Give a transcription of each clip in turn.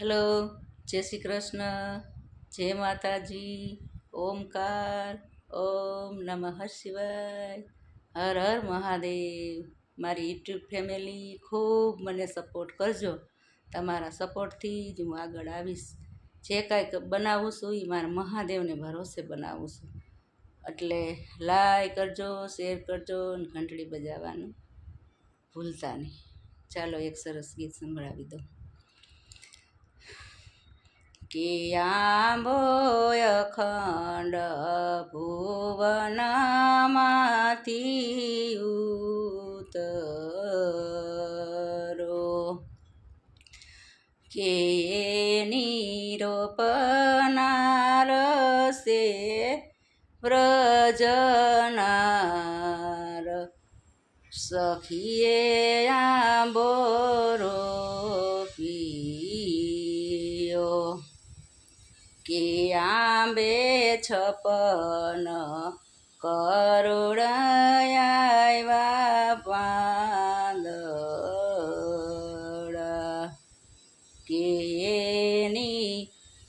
Hello, જય શ્રી કૃષ્ણ, જય માતાજી, ઓમકાર, ઓમ નમઃ શિવાય, હર હર મહાદેવ. મારી યુટ્યુબ ફેમિલી ખૂબ મને સપોર્ટ કરજો. તમારા સપોર્ટથી જ હું આગળ આવીશ. જે કાંઈક બનાવું છું એ મારા મહાદેવને ભરોસે બનાવું છું. એટલે લાઈક કરજો, શેર કરજો અને ઘંટડી બજાવવાનું ભૂલતા નહીં. ચાલો એક સરસ ગીત સંભળાવી દઉં. કે આંબોય ખંડ ભુવનમાંથી ઉતરો. કે નિરોપનાર સે વ્રજનાર. સખીએ આંબોરો કે આંબે છપન કરોડ આવ્યા પાંદડા. કે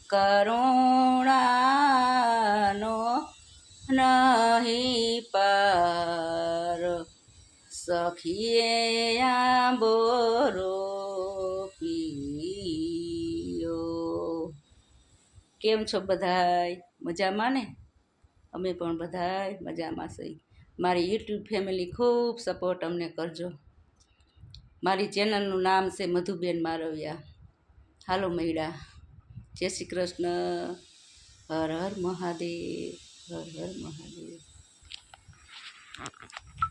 કરુણાનો નહીં પાર. સખીએ આંબોરો કેમ છો બધાય? મજામાં ને? અમે પણ બધાય મજામાં છીએ. મારી યુટ્યુબ ફેમિલી ખૂબ સપોર્ટ અમને કરજો. મારી ચેનલનું નામ છે મધુબેન મારવિયા. હાલો મૈડા. જય શ્રી કૃષ્ણ. હર હર મહાદેવ. હર હર મહાદેવ.